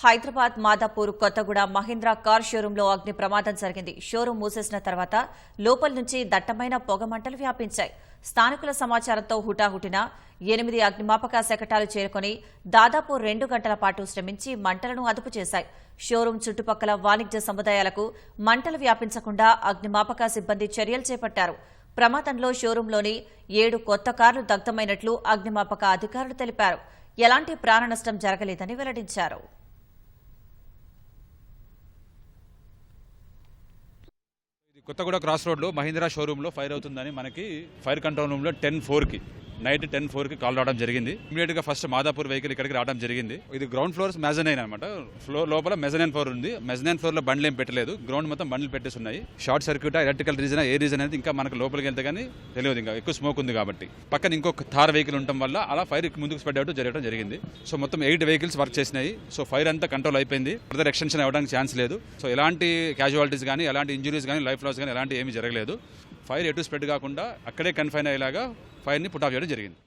Hyderabad Madhapur Kothaguda Mahindra car షోరూంలో అగ్ని ప్రమాదం జరిగింది. షోరూం మూసేసిన తర్వాత లోపల నుంచి దట్టమైన పొగ మంటలు వ్యాపించాయి. స్థానికుల సమాచారంతో హుటాహుటిన ఎనిమిది అగ్నిమాపక శకటాలు చేరుకొని దాదాపు రెండు గంటల పాటు శ్రమించి మంటలను అదుపు చేశాయి. షోరూం చుట్టుపక్కల వాణిజ్య సముదాయాలకు మంటలు వ్యాపించకుండా అగ్నిమాపక సిబ్బంది చర్యలు చేపట్టారు. ప్రమాదంలో షోరూంలోని ఏడు కొత్త కార్లు దగ్ధమైనట్లు అగ్నిమాపక అధికారులు తెలిపారు. ఎలాంటి ప్రాణనష్టం జరగలేదని వెల్లడించారు. కొత్తగూడ క్రాస్ రోడ్లో మహీంద్రా షోరూంలో ఫైర్ అవుతుందని మనకి ఫైర్ కంట్రోల్ రూమ్లో టెన్ ఫోర్కి నైట్ టెన్ ఫోర్కి కాల్ రావడం జరిగింది. ఇమీడియట్గా ఫస్ట్ మాదాపూర్ వెహికల్ ఇక్కడికి రావడం జరిగింది. ఇది గ్రౌండ్ ఫ్లోర్స్ మెజనైన్ అనమాట ఫ్లోర్ లోపల మెజనైన్ ఫ్లోర్ ఉంది. మెజనైన్ ఫ్లోర్లో బండ్లు ఏం పెట్టలేదు. గ్రౌండ్ మొత్తం బండ్లు పెట్టేసి ఉన్నాయి షార్ట్ సర్క్యూట్ ఎలక్ట్రికల్ రీజన్ ఏ రీజన్ అనేది ఇంకా మనకు లోపలికి వెళ్తే కానీ తెలియదు ఇంకా. ఎక్కువ స్మోక్ ఉంది కాబట్టి. పక్కన ఇంకొక థార్ వెహికల్ ఉండటం వల్ల అలా ఫైర్ ముందుకు స్ప్రెడ్ జరగడం జరిగింది. సో మొత్తం ఎయిట్ వెహికల్స్ వర్క్ చేసినాయి. సో ఫైర్ అంతా కంట్రోల్ అయిపోయింది. ఫర్దర్ ఎక్స్టెన్షన్ అవ్వడానికి ఛాన్స్ లేదు. సో ఎలాంటి క్యాజువాలిటీస్ కానీ ఎలాంటి ఇంజురీస్ కానీ లైఫ్ లాస్ కానీ ఎలాంటి ఏమీ జరగలేదు. ఫైర్ ఎటు స్ప్రెడ్ కాకుండా అక్కడే కన్ఫైన్ అయ్యేలాగా ఫైర్ని పుట్ ఆఫ్ చేయడం జరిగింది.